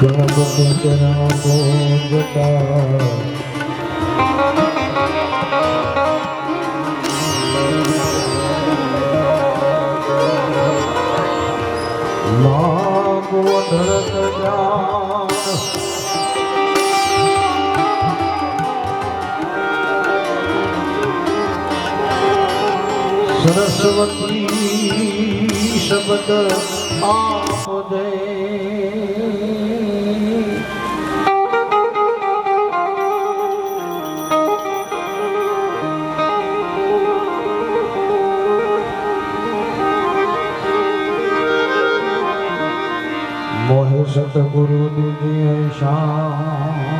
ગણપતિ ચરણ પૂજતા લાગો ધરત જાન સરસ્વતી શબ્દ આપ मोह सतगुरु दुनिया शाम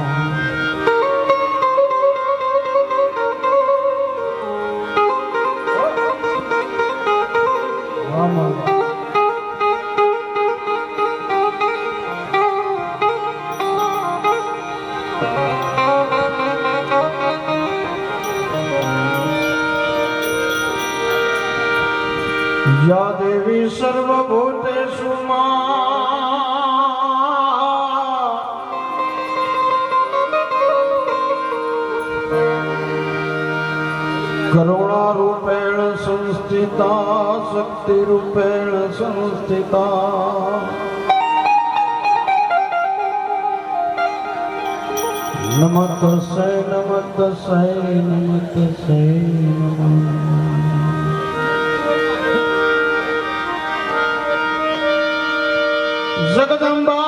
કરુણારૂપેણ સંસ્થિતા શક્તિરૂપેણ સંસ્થિતા નમસ્તે નમસ્તે નમસ્તે નમઃ જગદંબા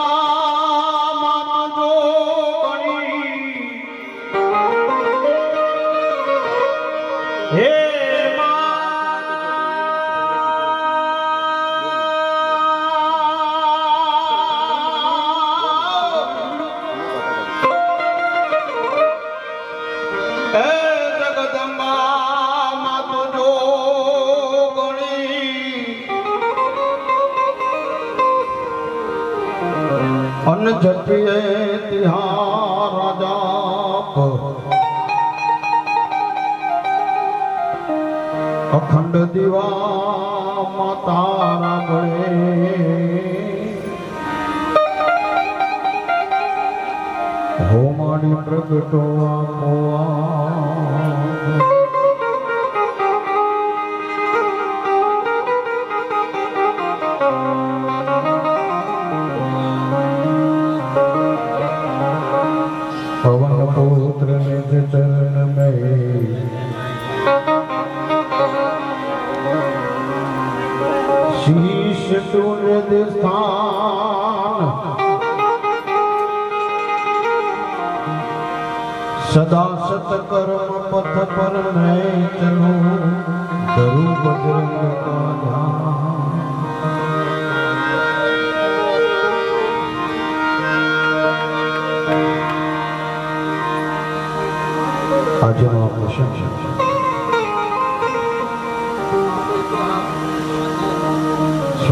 અન જપીએ તિહાર રાજા અખંડ દીવા માતા ગળે. હોમાડી પ્રગટો મોવા શીશ તુર્ય સ્થાન સદા સતકર્મ પથ પર મેં ચલું ધરું બજરંગ આજનો આ પ્રસંગ છે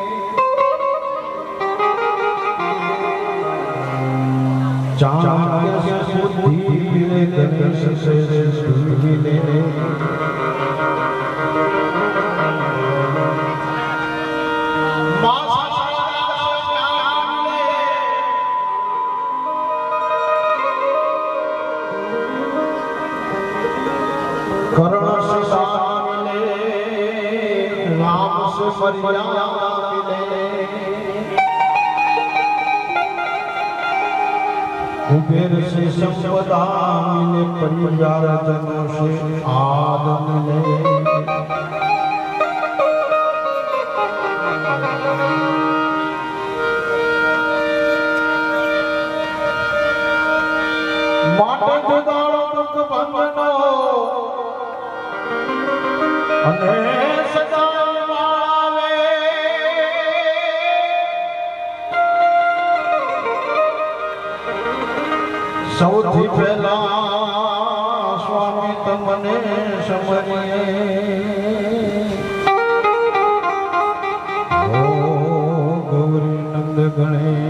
ચાણક્ય સે બુદ્ધિ મિલે ગણેશ સિદ્ધિ મિલે કરણ સે શાન મિલે سے حرس سمودان پریوار جنوں سے آدم لے ماٹے جداروں دکھ بھنگنو انہیں સૌથી પહેલા સ્વામી તમને સમજીએ. હો ગૌરી નંદ ગણેશ.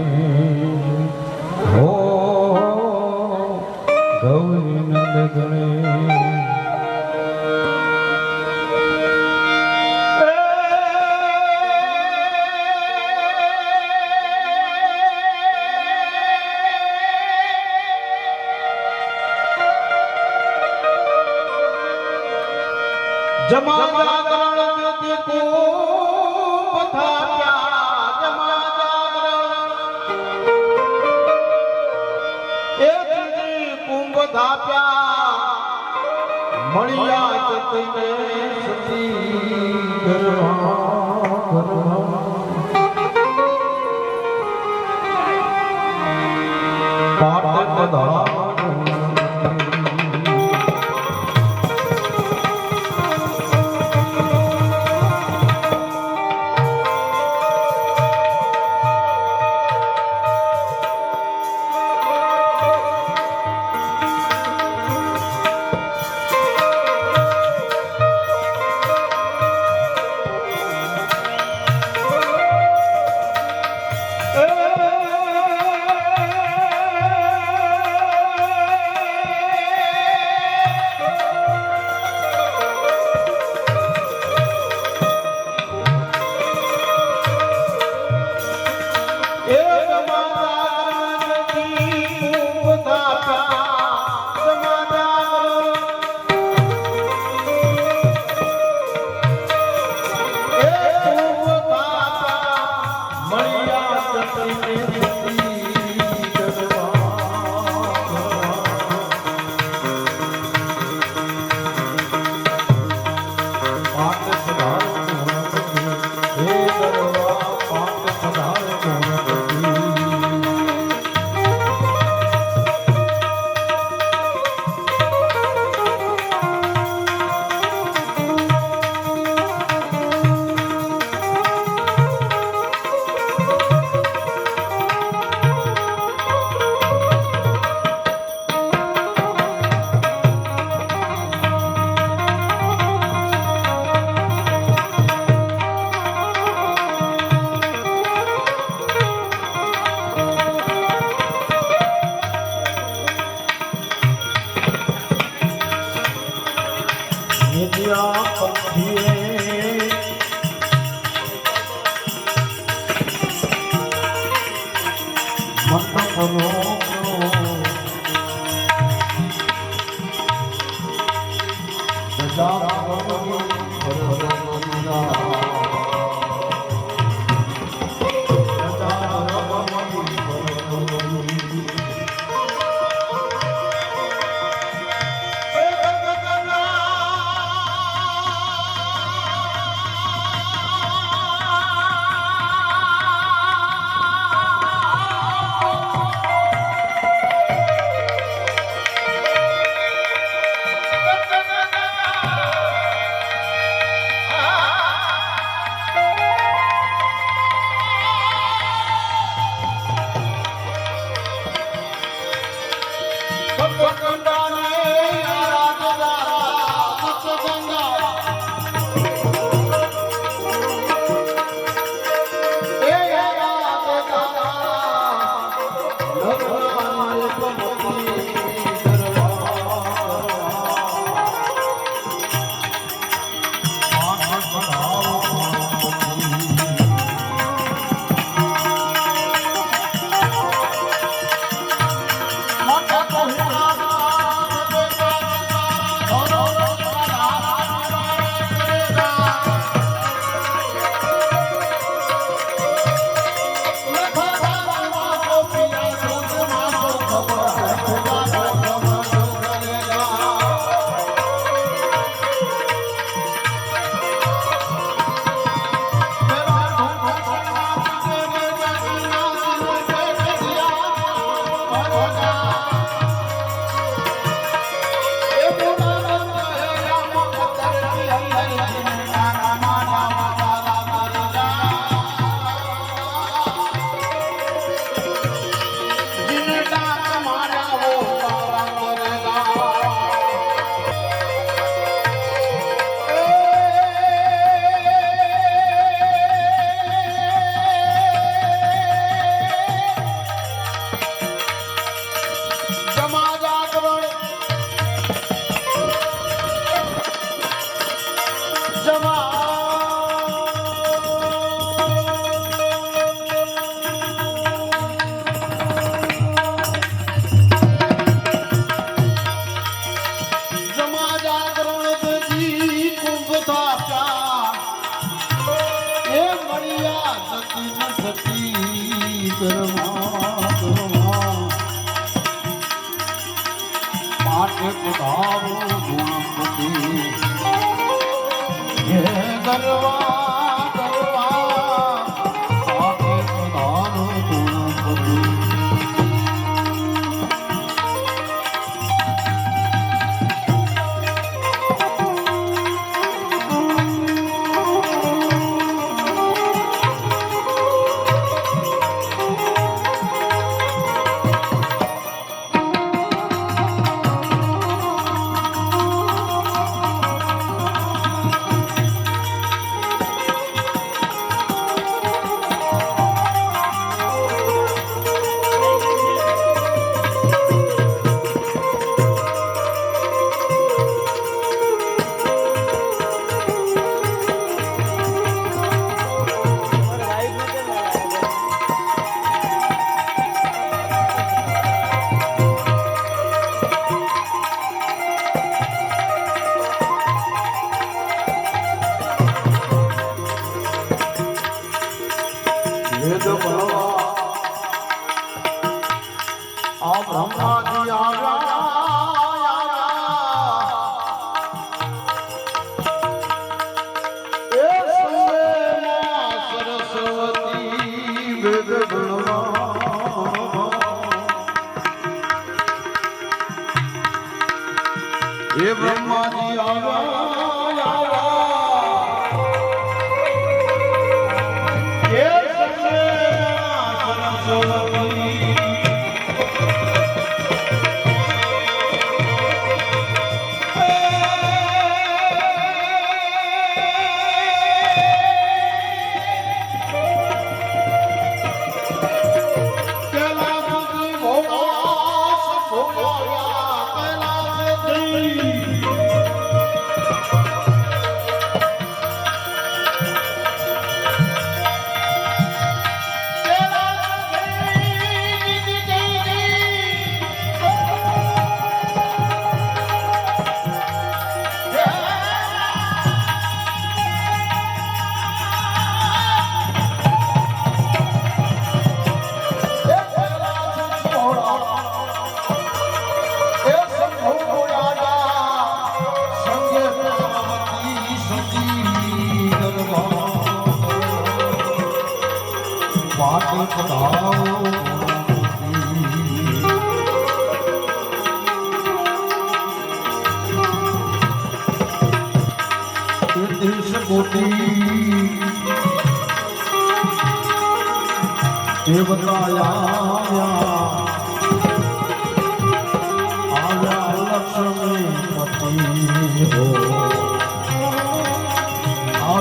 好的好的好的好的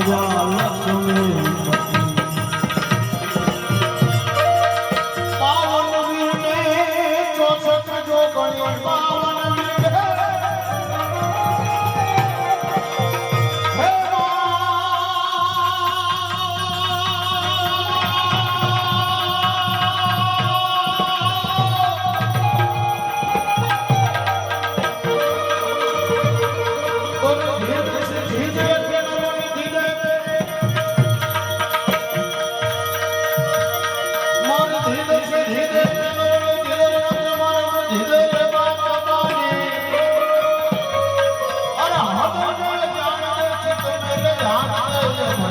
বাবা Thank you.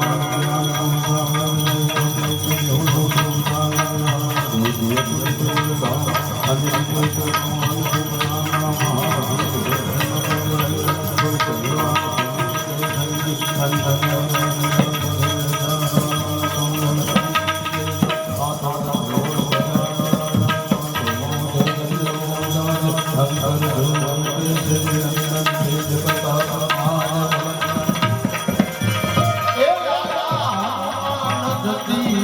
the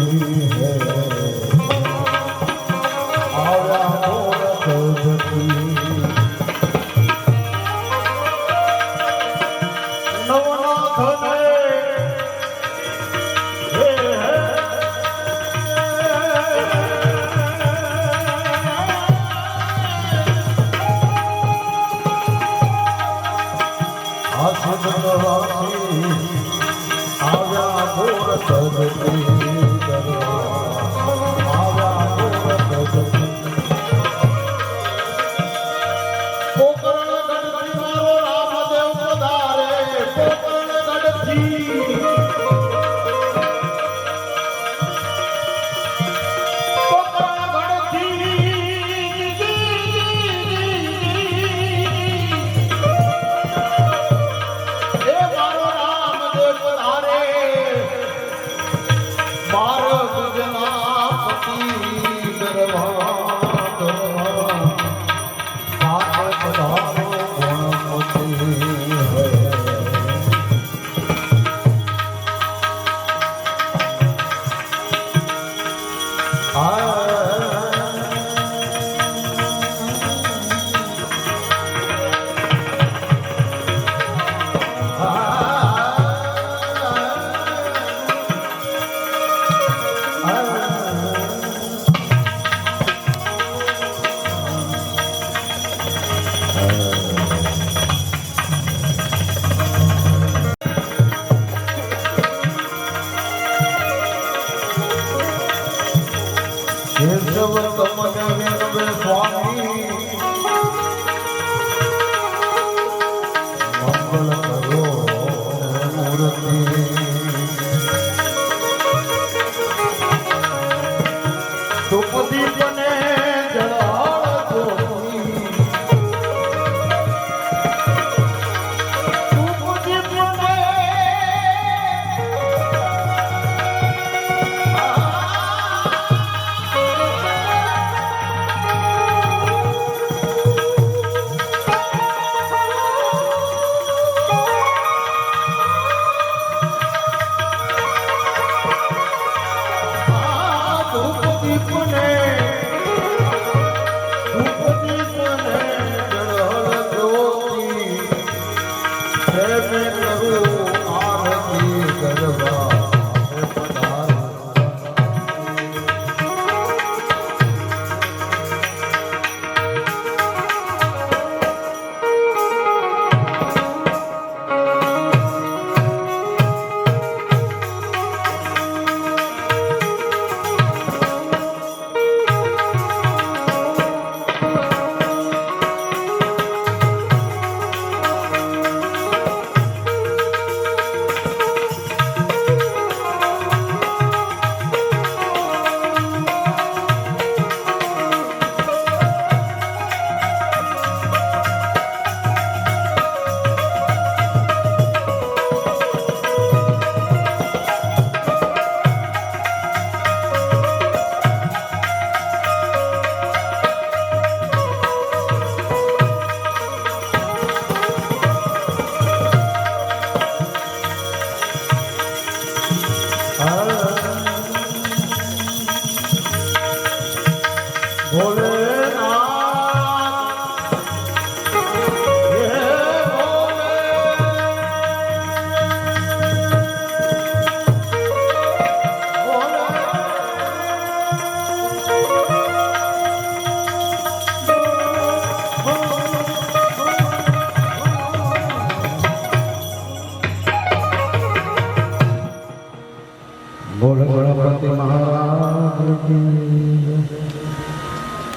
है